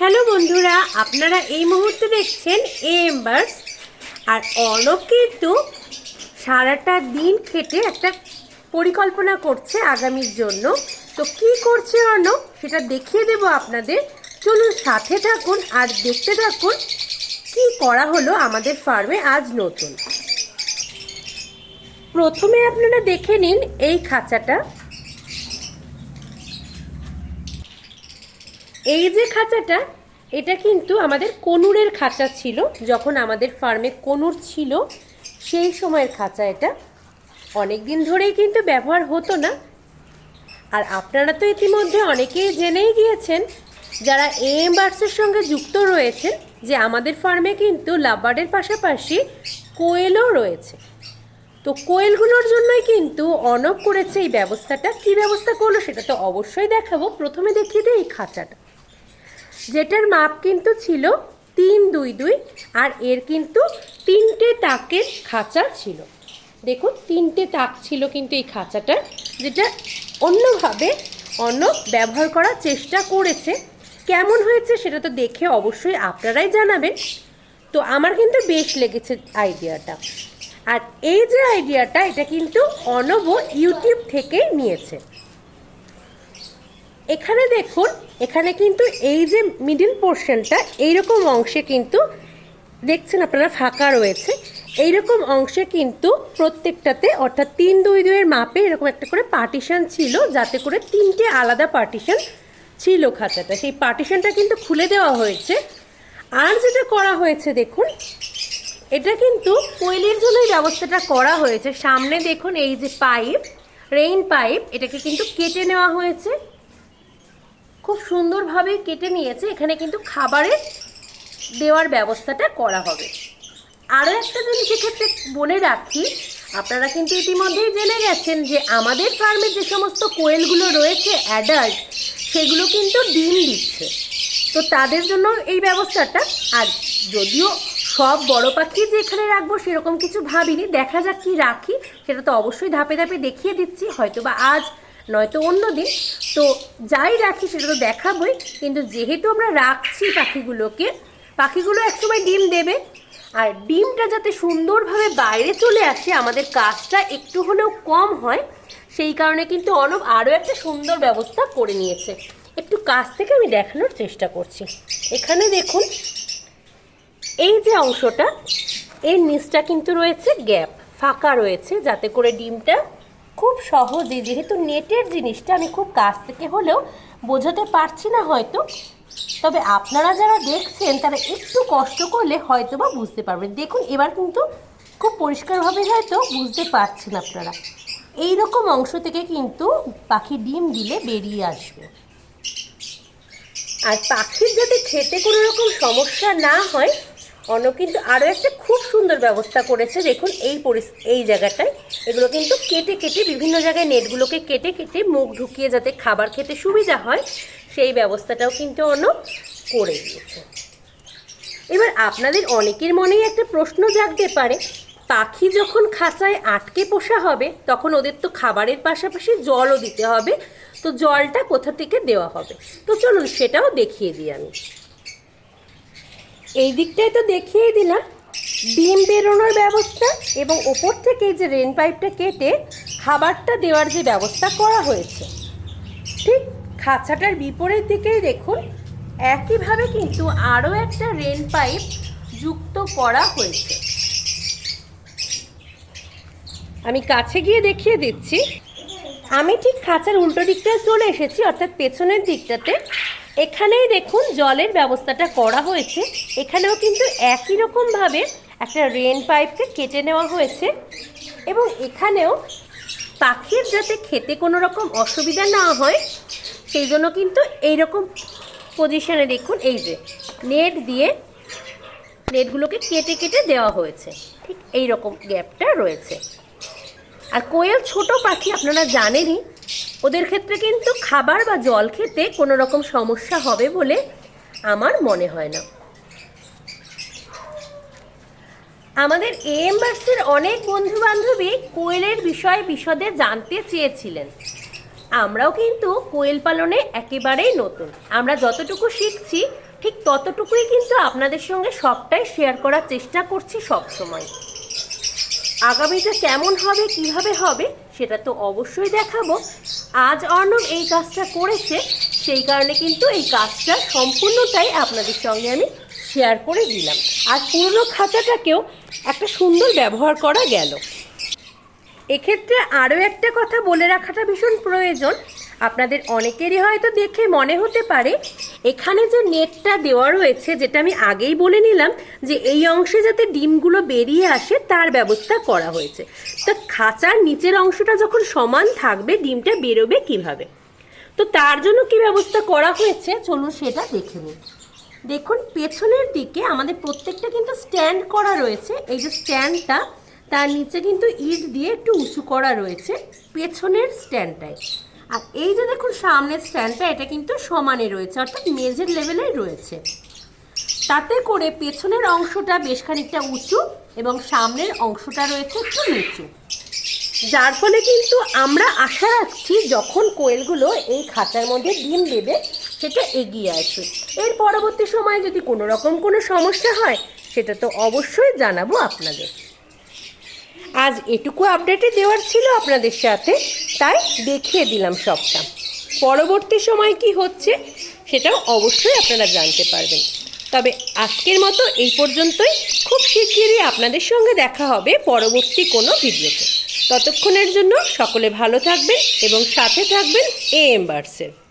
Hello বন্ধুরা, আপনারা এই মুহূর্তে দেখছেন এ এম্বার্স আর অর্ণব কিন্তু সারাটা দিন খেটে একটা পরিকল্পনা করছে আগামীর জন্য। তো কি করছে অর্ণব সেটা দেখিয়ে দেব আপনাদের। চলুন সাথে থাকুন আর দেখতে থাকুন কি করা হলো আমাদের ফার্মে আজ নতুন। প্রথমে আপনারা দেখে নিন এই খাঁচাটা। এই যে খাঁচাটা, এটা কিন্তু আমাদের কনুরের খাঁচা ছিল, যখন আমাদের ফার্মে কনুর ছিল, সেই সময়ের খাঁচা এটা। অনেক দিন ধরেই কিন্তু ব্যবহার হতো না। আর আপনারা তো ইতিমধ্যে অনেকেই জেনেই গিয়েছেন, যারা এম বার্সের সঙ্গে যুক্ত রয়েছেন, যে আমাদের ফার্মে কিন্তু লাভবার্ডের পাশাপাশি কোয়েলও রয়েছে। তো কোয়েলগুলোর জন্যই কিন্তু অনব করেছে এই ব্যবস্থাটা। কি ব্যবস্থা করল সেটা তো অবশ্যই দেখাবো। প্রথমে দেখিয়ে দিই এই খাঁচাটা। যেটার মাপ কিন্তু ছিল তিন দুই দুই, আর এর কিন্তু তিনটে তাকের খাঁচা ছিল। দেখুন, তিনটে তাক ছিল কিন্তু এই খাঁচাটা, যেটা অন্যভাবে অন্য ব্যবহার করার চেষ্টা করেছে। কেমন হয়েছে সেটা তো দেখে অবশ্যই আপনারাই জানাবেন। তো আমার কিন্তু বেশ লেগেছে আইডিয়াটা। আর এই যে আইডিয়াটা, এটা কিন্তু অনব ইউটিউব থেকে নিয়েছে। এখানে দেখুন, এখানে কিন্তু এই যে মিডিল পোর্শনটা এইরকম অংশে কিন্তু দেখছেন আপনারা ফাঁকা রয়েছে। এইরকম অংশে কিন্তু প্রত্যেকটাতে, অর্থাৎ তিন দুই দুইয়ের মাপে এরকম একটা করে পার্টিশন ছিল, যাতে করে তিনটে আলাদা পার্টিশন ছিল খাঁচাটা সেই পার্টিশনটা কিন্তু খুলে দেওয়া হয়েছে। আর যেটা করা হয়েছে দেখুন, এটা কিন্তু কোয়েলের জন্যই ব্যবস্থাটা করা হয়েছে। সামনে দেখুন এই যে পাইপ রেইন পাইপ এটাকে কিন্তু কেটে নেওয়া হয়েছে। খুব সুন্দরভাবে কেটে নিয়েছে। এখানে কিন্তু খাবারের দেওয়ার ব্যবস্থাটা করা হবে। আরও একটা জিনিস এক্ষেত্রে বলে রাখি, আপনারা কিন্তু ইতিমধ্যেই জেনে গেছেন যে আমাদের ফার্মে যে সমস্ত কোয়েলগুলো রয়েছে, অ্যাডাল্ট, সেগুলো কিন্তু ডিম দিচ্ছে। তো তাদের জন্য এই ব্যবস্থাটা, আর যদিও সব বড় পাখি যে এখানে রাখব সেরকম কিছু ভাবিনি, দেখা যাক কি রাখি, সেটা তো অবশ্যই ধাপে ধাপে দেখিয়ে দিচ্ছি হয়তো বা আজ, নয়তো অন্য দিন। তো যাই রাখি সেটা তো দেখাবই, কিন্তু যেহেতু আমরা রাখছি পাখিগুলোকে, পাখিগুলো একসময় ডিম দেবে। আর ডিমটা যাতে সুন্দরভাবে বাইরে চলে আসে, আমাদের কাজটা একটু হলেও কম হয়, সেই কারণে কিন্তু অনব আরও একটা সুন্দর ব্যবস্থা করে নিয়েছে। একটু কাছ থেকে আমি দেখানোর চেষ্টা করছি। এখানে দেখুন, এই যে অংশটা এর নিচটা কিন্তু রয়েছে গ্যাপ, ফাঁকা রয়েছে, যাতে করে ডিমটা খুব সহজে, যেহেতু নেটের জিনিসটা আমি খুব কাছ থেকে হলেও বোঝাতে পারছি না হয়তো, তবে আপনারা যারা দেখছেন তারা একটু কষ্ট করলে হয়তো বা বুঝতে পারবেন। দেখুন, এবার কিন্তু খুব পরিষ্কারভাবে হয়তো বুঝতে পারছেন আপনারা। এই রকম অংশ থেকে কিন্তু পাখি ডিম দিলে বেরিয়ে আসবে। আর পাখির যাতে খেতে কোনো রকম সমস্যা না হয় অন্য কিন্তু আরও একটা খুব সুন্দর ব্যবস্থা করেছে। দেখুন, এই পরিস, এই জায়গাটায়। এগুলো কিন্তু কেটে কেটে বিভিন্ন জায়গায় নেটগুলোকে কেটে কেটে মুখ ঢুকিয়ে যাতে খাবার খেতে সুবিধা হয়, সেই ব্যবস্থাটাও কিন্তু অন্য করে দিয়েছে। এবার আপনাদের অনেকের মনেই একটা প্রশ্ন জাগতে পারে, পাখি যখন খাঁচায় আটকে পোষা হবে, তখন ওদের তো খাবারের পাশাপাশি জলও দিতে হবে। তো জলটা কোথা থেকে দেওয়া হবে? তো চলুন সেটাও দেখিয়ে দিই আমি। এই দিকটায় তো দেখিয়ে দিলাম। ডিম বেরোনোর ব্যবস্থা এবং ওপর থেকে যে রেন পাইপটা কেটে খাবারটা দেওয়ার যে ব্যবস্থা করা হয়েছে। ঠিক খাঁচাটার বিপরীত দিকেই দেখুন, একইভাবে কিন্তু আরও একটা রেন পাইপ যুক্ত করা হয়েছে। আমি কাছে গিয়ে দেখিয়ে দিচ্ছি। আমি ঠিক খাঁচার উল্টো দিকটায় চলে এসেছি, অর্থাৎ পেছনের দিকটাতে। এখানেই দেখুন জলের ব্যবস্থাটা করা হয়েছে। এখানেও কিন্তু একই রকমভাবে একটা রেন পাইপকে কেটে নেওয়া হয়েছে এবং এখানেও পাখির যাতে খেতে কোনো রকম অসুবিধা না হয়, সেই জন্য কিন্তু এইরকম পজিশনে দেখুন এই যে নেট দিয়ে নেটগুলোকে কেটে কেটে দেওয়া হয়েছে। ঠিক এই রকম গ্যাপটা রয়েছে। আর কোয়েল ছোট পাখি আপনারা জানেনই ওদের ক্ষেত্রে কিন্তু খাবার বা জল খেতে কোনো রকম সমস্যা হবে বলে আমার মনে হয় না। আমাদের এম বার্সের অনেক বন্ধু বান্ধবী কোয়েলের বিষয়ে বিশদে জানতে চেয়েছিলেন। আমরাও কিন্তু কোয়েল পালনে একেবারেই নতুন। আমরা যতটুকু শিখছি, ঠিক ততটুকুই কিন্তু আপনাদের সঙ্গে সবটাই শেয়ার করার চেষ্টা করছি সব সময় আগামীটা কেমন হবে, কীভাবে হবে, সেটা তো অবশ্যই দেখাবো। আজ অর্ণব এই কাজটা করেছে, সেই কারণে কিন্তু এই কাজটা সম্পূর্ণটাই আপনাদের সঙ্গে আমি শেয়ার করে দিলাম। আর পুরনো খাতাটাকেও একটা সুন্দর ব্যবহার করা গেল। এক্ষেত্রে আরও একটা কথা বলে রাখাটা ভীষণ প্রয়োজন। আপনাদের অনেকেরই হয়তো দেখে মনে হতে পারে, এখানে যে নেটটা দেওয়া রয়েছে, যেটা আমি আগেই বলে নিলাম, যে এই অংশে যাতে ডিমগুলো বেরিয়ে আসে, তার ব্যবস্থা করা হয়েছে। তা খাঁচার নিচের অংশটা যখন সমান থাকবে, ডিমটা বেরোবে কীভাবে? তো তার জন্য কি ব্যবস্থা করা হয়েছে? চলুন সেটা দেখে নিন দেখুন, পেছনের দিকে আমাদের প্রত্যেকটা কিন্তু স্ট্যান্ড করা রয়েছে। এই যে স্ট্যান্ডটা, তার নিচে কিন্তু ইট দিয়ে একটু উঁচু করা রয়েছে, পেছনের স্ট্যান্ডটায়। আর এই যে দেখুন সামনের স্ট্যান্ডটা, এটা কিন্তু সমানে রয়েছে, অর্থাৎ মেঝের লেভেলে রয়েছে। তাতে করে পেছনের অংশটা বেশ খানিকটা উঁচু এবং সামনের অংশটা রয়েছে একটু নিচু। যার ফলে কিন্তু আমরা আশা রাখছি যখন কোয়েলগুলো এই খাঁচার মধ্যে ডিম দেবে, সেটা এগিয়ে আসবে। এর পরবর্তী সময়ে যদি কোনো রকম কোনো সমস্যা হয়, সেটা তো অবশ্যই জানাব আপনাদের। আজ এটুকু আপডেটে দেওয়ার ছিল আপনাদের সাথে, তাই দেখিয়ে দিলাম সবটা। পরবর্তী সময় কি হচ্ছে, সেটাও অবশ্যই আপনারা জানতে পারবেন। তবে আজকের মতো এই পর্যন্তই। খুব শিগগিরই আপনাদের সঙ্গে দেখা হবে পরবর্তী কোনো ভিডিওতে। ততক্ষণের জন্য সকলে ভালো থাকবেন এবং সাথে থাকবেন এ এম এম্বার্সের